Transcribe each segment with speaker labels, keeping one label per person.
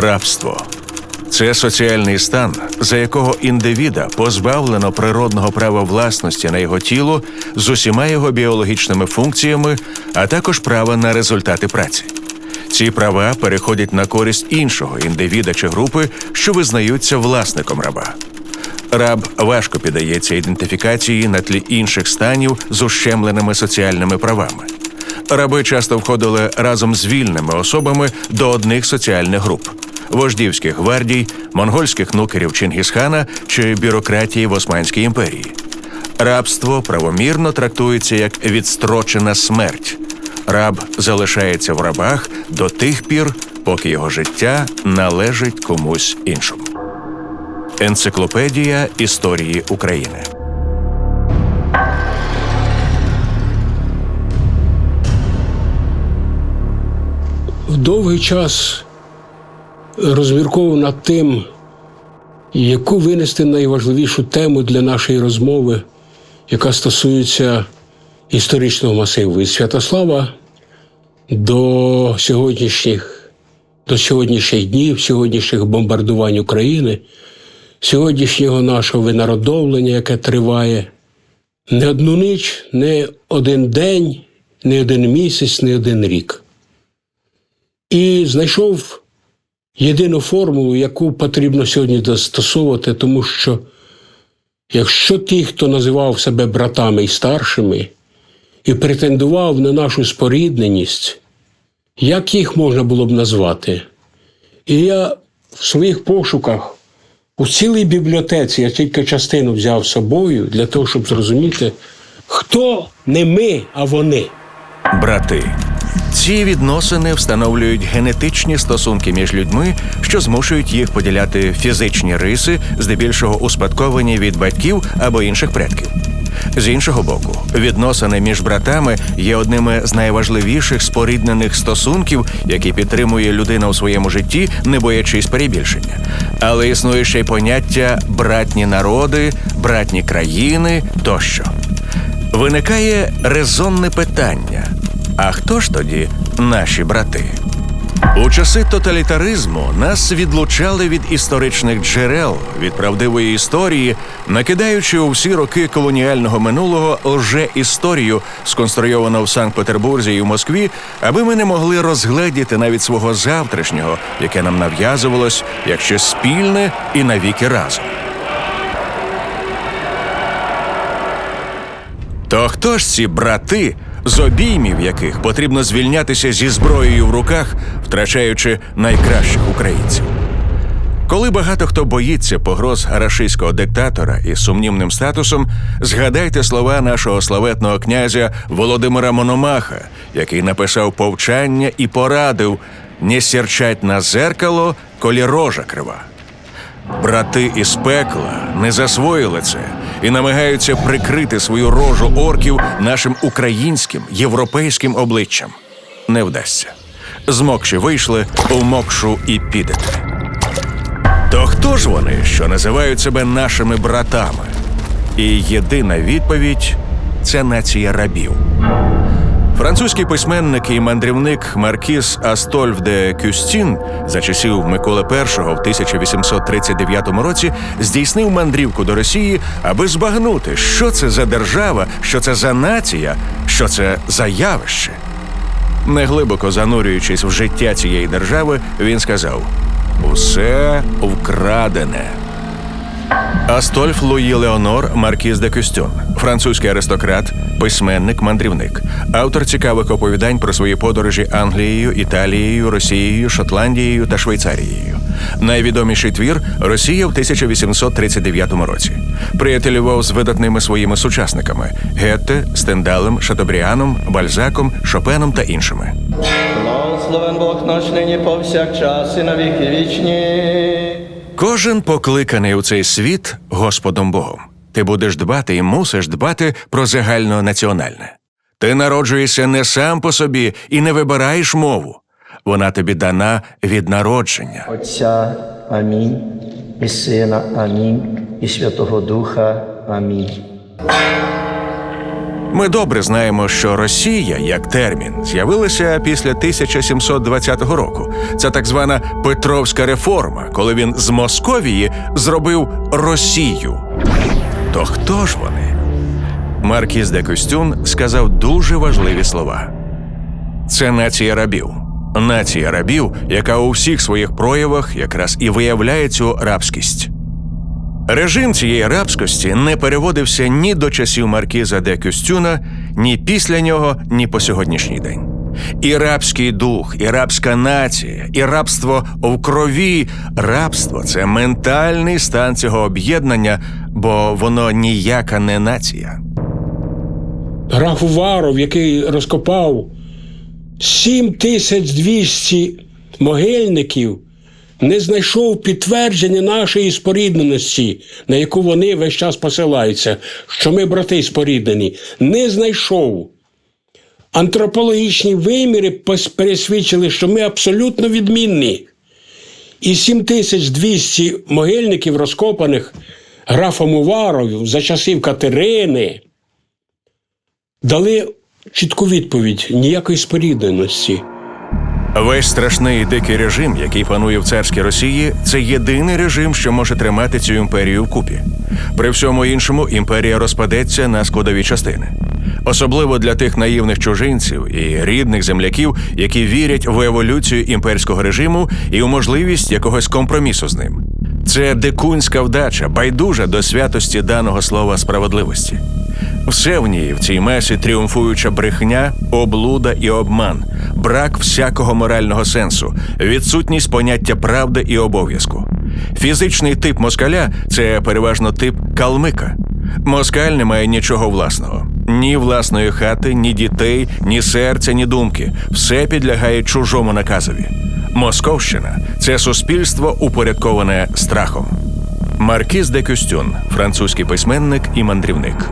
Speaker 1: Рабство це соціальний стан, за якого індивіда позбавлено природного права власності на його тіло з усіма його біологічними функціями, а також права на результати праці. Ці права переходять на користь іншого індивіда чи групи, що визнаються власником раба. Раб важко піддається ідентифікації на тлі інших станів з ущемленими соціальними правами. Раби часто входили разом з вільними особами до одних соціальних груп вождівських гвардій, монгольських нукерів Чингісхана чи бюрократії в Османській імперії. Рабство правомірно трактується як відстрочена смерть. Раб залишається в рабах до тих пір, поки його життя належить комусь іншому. Енциклопедія історії України.
Speaker 2: В довгий час розмірковував над тим, яку винести найважливішу тему для нашої розмови, яка стосується історичного масиву від Святослава до сьогоднішніх, до сьогоднішніх днів, сьогоднішніх бомбардувань України, сьогоднішнього нашого винародовлення, яке триває не одну ніч, не один день, не один місяць, не один рік. І знайшов єдину формулу, яку потрібно сьогодні застосовувати, тому що якщо ті, хто називав себе братами і старшими, і претендував на нашу спорідненість, як їх можна було б назвати? І я в своїх пошуках у цілій бібліотеці я тільки частину взяв з собою для того, щоб зрозуміти, хто не ми, а вони.
Speaker 1: Брати. Ці відносини встановлюють генетичні стосунки між людьми, що змушують їх поділяти фізичні риси, здебільшого успадковані від батьків або інших предків. З іншого боку, відносини між братами є одними з найважливіших споріднених стосунків, які підтримує людина у своєму житті, не боячись перебільшення. Але існує ще й поняття братні народи, братні країни тощо. Виникає резонне питання: а хто ж тоді наші брати? У часи тоталітаризму нас відлучали від історичних джерел, від правдивої історії, накидаючи у всі роки колоніального минулого лже історію, сконструйовану в Санкт-Петербурзі і в Москві, аби ми не могли розгледіти навіть свого завтрашнього, яке нам нав'язувалось як щось спільне і навіки разом. То хто ж ці брати, з обіймів яких потрібно звільнятися зі зброєю в руках, втрачаючи найкращих українців? Коли багато хто боїться погроз рашистського диктатора із сумнівним статусом, згадайте слова нашого славетного князя Володимира Мономаха, який написав повчання і порадив не сірчать на зеркало, колі рожа крива. Брати із пекла не засвоїли це і намагаються прикрити свою рожу орків нашим українським європейським обличчям. Не вдасться. З мокші вийшли, у мокшу і підете. То хто ж вони, що називають себе нашими братами? І єдина відповідь це нація рабів. Французький письменник і мандрівник Маркіс Астольф де Кюстін за часів Миколи І в 1839 році здійснив мандрівку до Росії, аби збагнути, що це за держава, що це за нація, що це за явище. Неглибоко занурюючись в життя цієї держави, він сказав: усе вкрадене. Астольф Луї Леонор Маркіз де Кюстюн, французький аристократ, письменник, мандрівник, автор цікавих оповідань про свої подорожі Англією, Італією, Росією, Шотландією та Швейцарією. Найвідоміший твір Росія в 1839 році. Приятелював з видатними своїми сучасниками Гетте, Стендалем, Шатобріаном, Бальзаком, Шопеном та іншими.
Speaker 3: Благословен Бог наш нині повсякчас і на віки вічні.
Speaker 1: Кожен покликаний у цей світ Господом Богом. Ти будеш дбати і мусиш дбати про загальнонаціональне. Ти народжуєшся не сам по собі і не вибираєш мову. Вона тобі дана від народження.
Speaker 3: Отця Амінь, і Сина Амінь, і Святого Духа Амінь.
Speaker 1: Ми добре знаємо, що Росія як термін з'явилася після 1720 року. Це так звана Петровська реформа, коли він з Московії зробив Росію. То хто ж вони? Маркіз де Костюн сказав дуже важливі слова. Це нація рабів. Нація рабів, яка у всіх своїх проявах якраз і виявляє цю рабськість. Режим цієї рабськості не переводився ні до часів Маркіза де Кюстюна, ні після нього, ні по сьогоднішній день. І рабський дух, і рабська нація, і рабство в крові. Рабство це ментальний стан цього об'єднання, бо воно ніяка не нація.
Speaker 2: Граф Уваров, який розкопав 7200 могильників, не знайшов підтвердження нашої спорідненості, на яку вони весь час посилаються, що ми брати споріднені. Не знайшов. Антропологічні виміри пересвідчили, що ми абсолютно відмінні. І 7200 могильників, розкопаних графом Уваровим за часів Катерини, дали чітку відповідь ніякої спорідненості.
Speaker 1: Весь страшний і дикий режим, який панує в царській Росії, це єдиний режим, що може тримати цю імперію вкупі. При всьому іншому імперія розпадеться на складові частини. Особливо для тих наївних чужинців і рідних земляків, які вірять в еволюцію імперського режиму і у можливість якогось компромісу з ним. Це дикунська вдача, байдужа до святості даного слова справедливості. Все в ній, в цій месі тріумфуюча брехня, облуда і обман, брак всякого морального сенсу, відсутність поняття правди і обов'язку. Фізичний тип москаля це переважно тип калмика. Москаль не має нічого власного: ні власної хати, ні дітей, ні серця, ні думки. Все підлягає чужому наказові. Московщина це суспільство, упорядковане страхом. Маркіз де Кюстюн, французький письменник і мандрівник.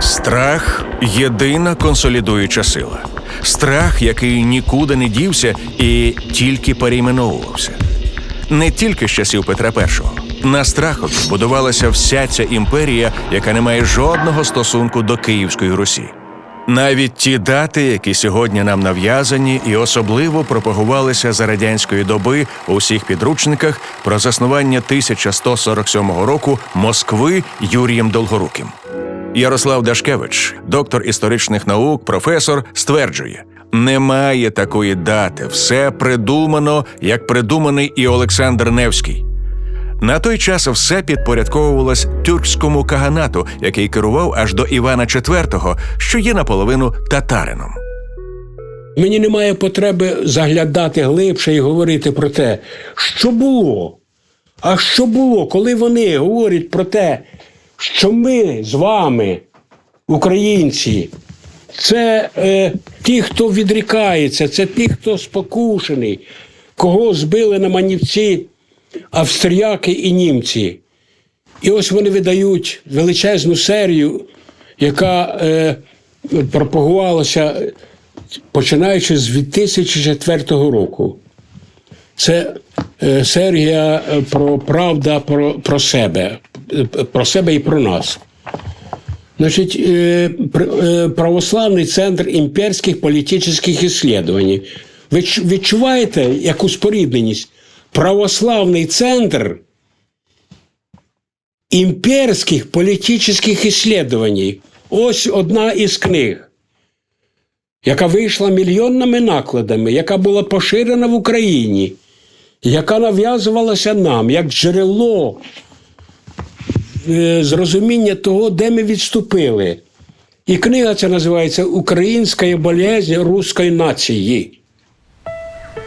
Speaker 1: Страх єдина консолідуюча сила. Страх, який нікуди не дівся і тільки перейменовувався. Не тільки з часів Петра І. На страхові будувалася вся ця імперія, яка не має жодного стосунку до Київської Русі. Навіть ті дати, які сьогодні нам нав'язані, і особливо пропагувалися за радянської доби у всіх підручниках про заснування 1147 року Москви Юрієм Долгоруким. Ярослав Дашкевич, доктор історичних наук, професор, стверджує: немає такої дати, все придумано, як придуманий і Олександр Невський. На той час все підпорядковувалось тюркському каганату, який керував аж до Івана IV, що є наполовину татарином.
Speaker 2: Мені немає потреби заглядати глибше і говорити про те, що було. А що було, коли вони говорять про те, що ми з вами, українці, це е, ті, хто відрікається, це ті, хто спокушений, кого збили на манівці австріяки і німці. І ось вони видають величезну серію, яка е, пропагувалася починаючи з 2004 року. Це е, серія е, про правда про, про себе, про себе і про нас. Значить, е, е, православний центр імперських політичних іслідувань. Ви відчуваєте яку спорідненість? Православний центр імперських політичних іслідувань. Ось одна із книг яка вийшла мільйонними накладами, яка була поширена в Україні, яка нав'язувалася нам як джерело е, зрозуміння того, де ми відступили. І книга ця називається Українська болезнь руської нації.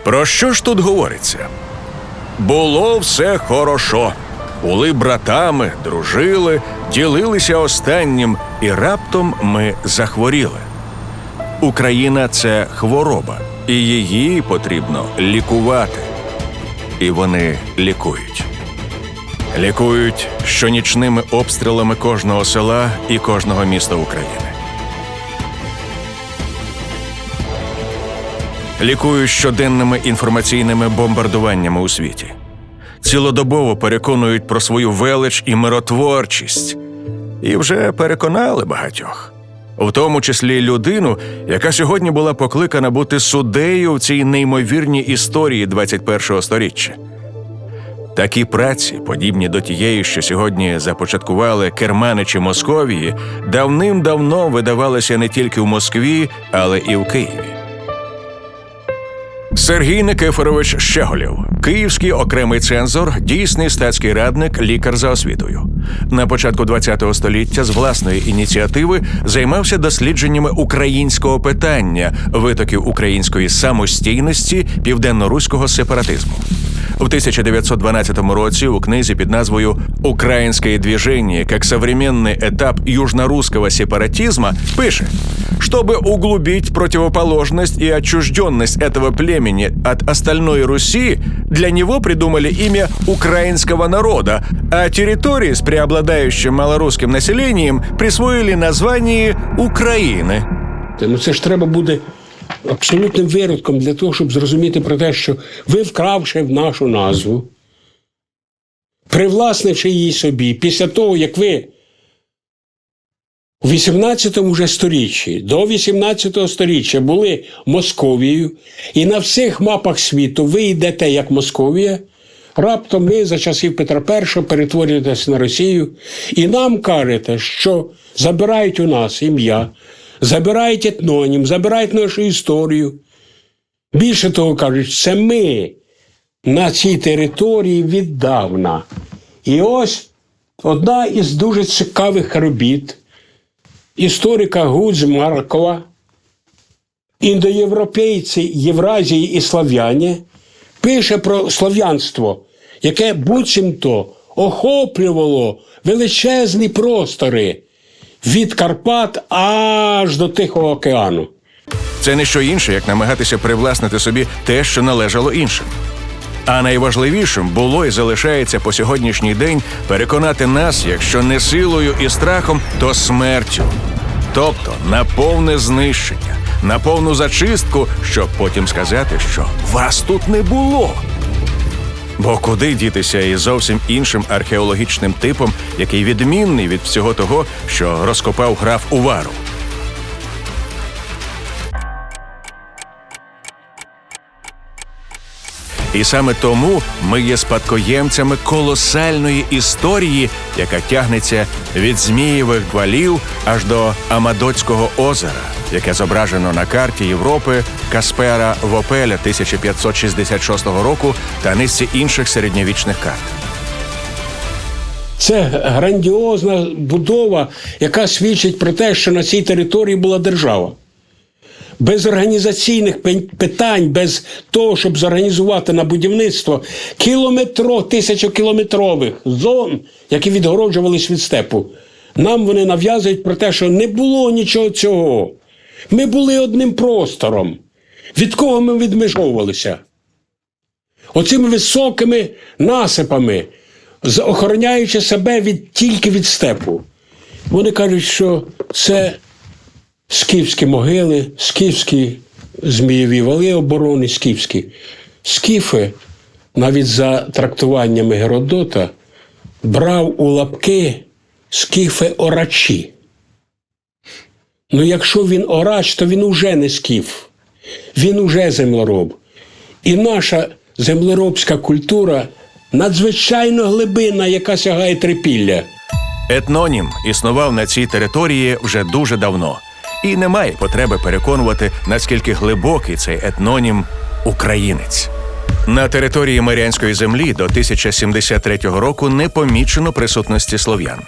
Speaker 1: Про що ж тут говориться? Було все хорошо. Були братами, дружили, ділилися останнім, і раптом ми захворіли. Україна це хвороба, і її потрібно лікувати. І вони лікують. Лікують щонічними обстрілами кожного села і кожного міста України. Лікують щоденними інформаційними бомбардуваннями у світі. Цілодобово переконують про свою велич і миротворчість. І вже переконали багатьох. в тому числі людину, яка сьогодні була покликана бути суддею в цій неймовірній історії 21-го сторіччя. Такі праці, подібні до тієї, що сьогодні започаткували керманичі Московії, давним-давно видавалися не тільки в Москві, але і в Києві. Сергій Никифорович Щеголєв, київський окремий цензор, дійсний статський радник, лікар за освітою. На початку ХХ століття з власної ініціативи займався дослідженнями українського питання, витоків української самостійності, південно-руського сепаратизму. В 1912 році у книзі під назвою «Украинское движение как современный этап южнорусского сепаратизма» пише, чтобы углубить противоположность и отчужденность этого племени от остальной Руси, для него придумали имя украинского народа, а территории с преобладающим малорусским населением присвоили название Украины.
Speaker 2: Ну це ж треба буде абсолютним виродком для того, щоб зрозуміти про те, що ви вкравши в нашу назву, привласнивши її собі, після того, як ви у 18 вже сторіччі, до 18 сторіччя були Московією, і на всіх мапах світу ви йдете як Московія, раптом ви за часів Петра І перетворюєтесь на Росію, і нам кажете, що забирають у нас ім'я, забирають етнонім, забирають нашу історію. Більше того кажуть, це ми на цій території віддавна. І ось одна із дуже цікавих робіт історика Гудз Маркова, індоєвропейці Євразії і слав'яні, пише про слов'янство, яке буцімто охоплювало величезні простори від Карпат аж до Тихого океану.
Speaker 1: Це не що інше, як намагатися привласнити собі те, що належало іншим. А найважливішим було і залишається по сьогоднішній день переконати нас, якщо не силою і страхом, то смертю. Тобто на повне знищення, на повну зачистку, щоб потім сказати, що вас тут не було. Бо куди дітися із зовсім іншим археологічним типом, який відмінний від всього того, що розкопав граф Увару? І саме тому ми є спадкоємцями колосальної історії, яка тягнеться від Змієвих валів аж до Амадоцького озера, яке зображено на карті Європи Каспера Вопеля 1566 року та низці інших середньовічних карт.
Speaker 2: Це грандіозна будова, яка свідчить про те, що на цій території була держава. Без організаційних питань, без того, щоб зорганізувати на будівництво кілометро, тисячокілометрових зон, які відгороджувались від степу. Нам вони нав'язують про те, що не було нічого цього. Ми були одним простором. Від кого ми відмежовувалися? Оцими високими насипами, охороняючи себе від, тільки від степу. Вони кажуть, що це скіфські могили, скіфські змієві вали оборони, скіфські. Скіфи, навіть за трактуваннями Геродота, брав у лапки скіфи орачі. Ну, якщо вінорач, то він уже не скіф, він уже землероб. І наша землеробська культура надзвичайно глибинна, яка сягає трипілля.
Speaker 1: Етнонім існував на цій території вже дуже давно, і немає потреби переконувати, наскільки глибокий цей етнонім українець. На території Маріанської землі до 1073 року не помічено присутності слов'ян.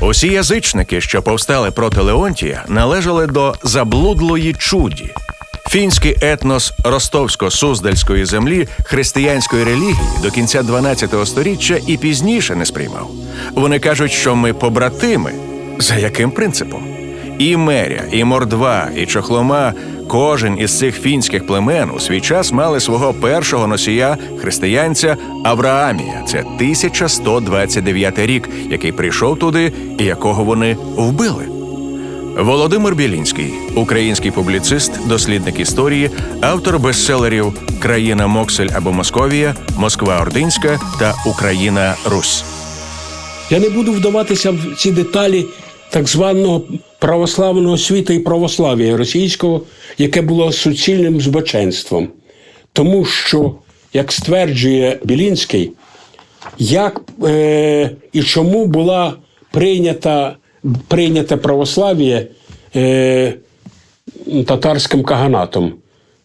Speaker 1: Усі язичники, що повстали проти Леонтія, належали до заблудлої чуді. Фінський етнос ростовсько-суздальської землі християнської релігії до кінця 12 століття і пізніше не сприймав. Вони кажуть, що ми побратими. За яким принципом? І Меря, і Мордва, і Чохлома, кожен із цих фінських племен у свій час мали свого першого носія християнця Авраамія. Це 1129 рік, який прийшов туди і якого вони вбили. Володимир Білінський, український публіцист, дослідник історії, автор бестселерів Країна Моксель або Московія, Москва Ординська та Україна Русь.
Speaker 2: Я не буду вдаватися в ці деталі так званого православного світу і православ'я російського, яке було суцільним збоченством. Тому що, як стверджує Білінський, як е, і чому була прийнята, прийнята православ'я е, татарським каганатом,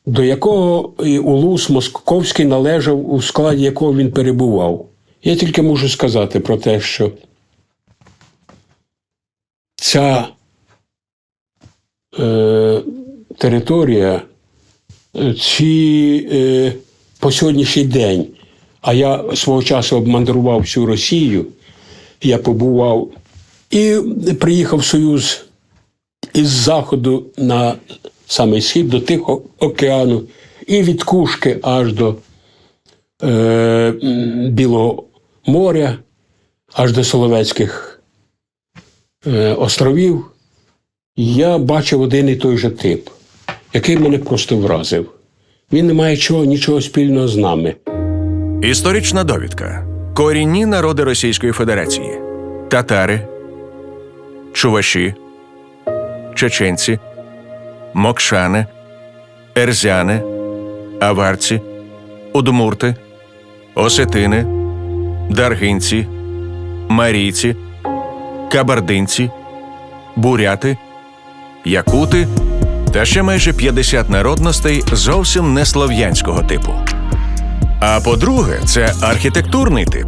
Speaker 2: до якого Улус Московський належав, у складі якого він перебував. Я тільки можу сказати про те, що ця е, територія, е, ці е, по сьогоднішній день, а я свого часу обмандрував всю Росію, я побував і приїхав в Союз із заходу на самий схід до Тихого океану, і від Кушки аж до е, Білого моря, аж до Соловецьких е, островів, я бачив один і той же тип, який мене просто вразив. Він не має чого, нічого спільного з нами.
Speaker 1: Історична довідка. Корінні народи Російської Федерації: татари, чуваші, чеченці, мокшани, ерзяни, аварці, удмурти, осетини, даргинці, марійці, кабардинці, буряти, якути та ще майже 50 народностей зовсім не слов'янського типу. А по-друге, це архітектурний тип.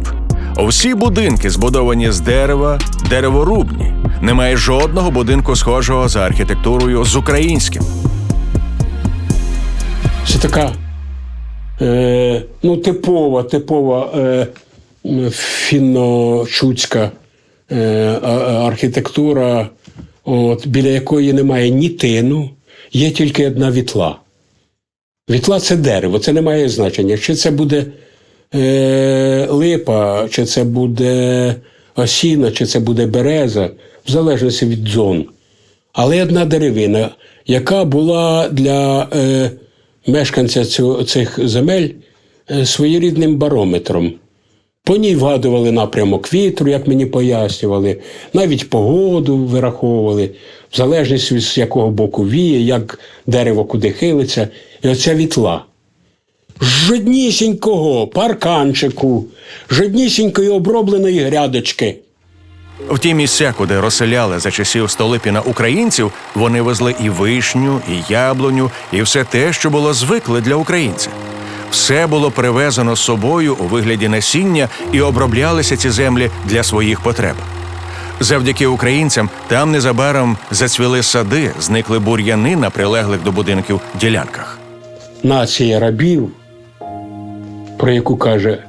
Speaker 1: Всі будинки збудовані з дерева, дереворубні. Немає жодного будинку схожого за архітектурою з українським.
Speaker 2: Це така е, ну, типова, типова е, фінно-чуцька е, а- архітектура, от, біля якої немає ні тину, є тільки одна вітла. Вітла це дерево, це не має значення. Чи це буде е, липа, чи це буде осіна, чи це буде береза, в залежності від зон. Але одна деревина, яка була для е, мешканця цього, цих земель е, своєрідним барометром. По ній вгадували напрямок вітру, як мені пояснювали, навіть погоду вираховували, в залежності від з якого боку віє, як дерево куди хилиться. І оця вітла. Жоднісінького парканчику, жоднісінької обробленої грядочки.
Speaker 1: В ті місця, куди розселяли за часів Столипіна українців, вони везли і вишню, і яблуню, і все те, що було звикле для українців. Все було привезено з собою у вигляді насіння і оброблялися ці землі для своїх потреб. Завдяки українцям там незабаром зацвіли сади, зникли бур'яни на прилеглих до будинків ділянках.
Speaker 2: нація рабів, про яку каже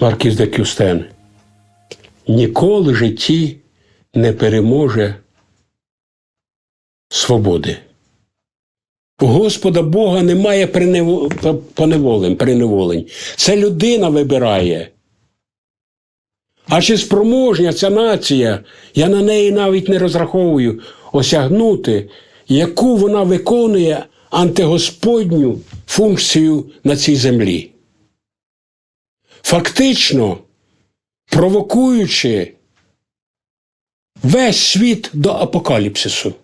Speaker 2: Маркіз де Кюстен, ніколи в житті не переможе свободи. Господа Бога немає поневолень, приневолень. Це людина вибирає. А чи спроможня ця нація, я на неї навіть не розраховую, осягнути, яку вона виконує антигосподню функцію на цій землі. Фактично, провокуючи весь світ до апокаліпсису.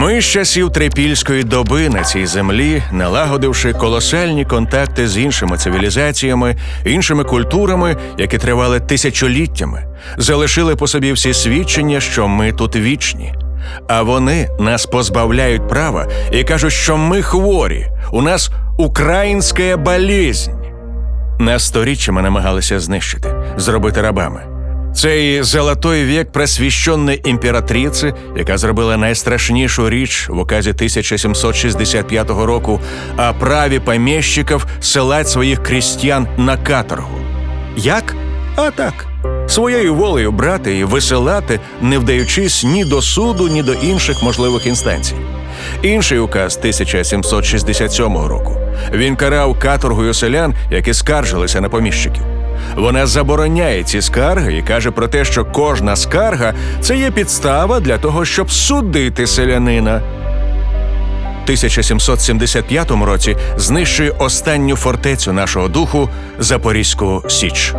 Speaker 1: Ми з часів трипільської доби на цій землі, налагодивши колосальні контакти з іншими цивілізаціями, іншими культурами, які тривали тисячоліттями, залишили по собі всі свідчення, що ми тут вічні. А вони нас позбавляють права і кажуть, що ми хворі, у нас українська болезнь. Нас сторіччями намагалися знищити, зробити рабами. Цей золотой вік просвіщенної імператриці, яка зробила найстрашнішу річ в указі 1765 року, о праві поміщиків селать своїх крістян на каторгу. Як? А так. Своєю волею брати і висилати, не вдаючись ні до суду, ні до інших можливих інстанцій. Інший указ 1767 року. Він карав каторгою селян, які скаржилися на поміщиків. Вона забороняє ці скарги і каже про те, що кожна скарга це є підстава для того, щоб судити селянина. 1775 році знищує останню фортецю нашого духу Запорізьку Січ.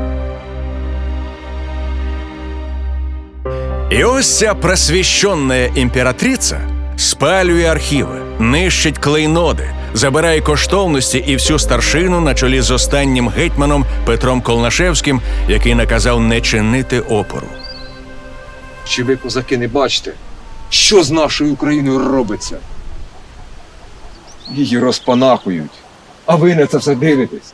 Speaker 1: І ось ця просвіщенна імператриця спалює архіви, нищить клейноди, забирає коштовності і всю старшину на чолі з останнім гетьманом Петром Колнашевським, який наказав не чинити опору.
Speaker 4: Чи ви, козаки, не бачите, що з нашою Україною робиться? Її розпанахують, а ви на це все дивитесь.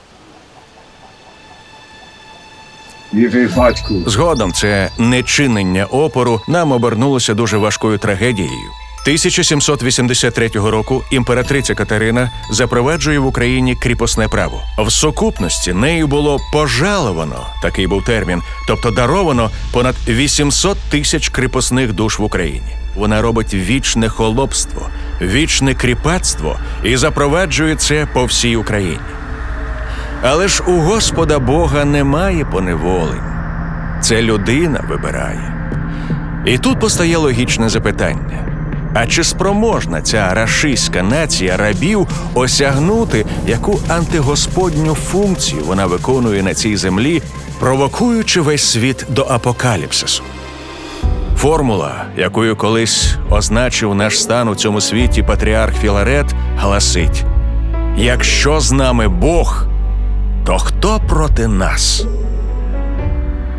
Speaker 4: І ви, батьку,
Speaker 1: Згодом це нечинення опору нам обернулося дуже важкою трагедією. 1783 року імператриця Катерина запроваджує в Україні кріпосне право. В сукупності нею було пожаловано такий був термін, тобто даровано понад 800 тисяч кріпосних душ в Україні. Вона робить вічне холопство, вічне кріпацтво і запроваджує це по всій Україні. Але ж у Господа Бога немає поневолень. Це людина вибирає. І тут постає логічне запитання: а чи спроможна ця рашистська нація рабів осягнути, яку антигосподню функцію вона виконує на цій землі, провокуючи весь світ до апокаліпсису? Формула, якою колись означив наш стан у цьому світі патріарх Філарет, гласить: якщо з нами Бог, то хто проти нас?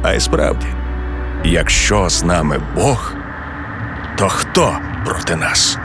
Speaker 1: А й справді, якщо з нами Бог, то хто проти нас?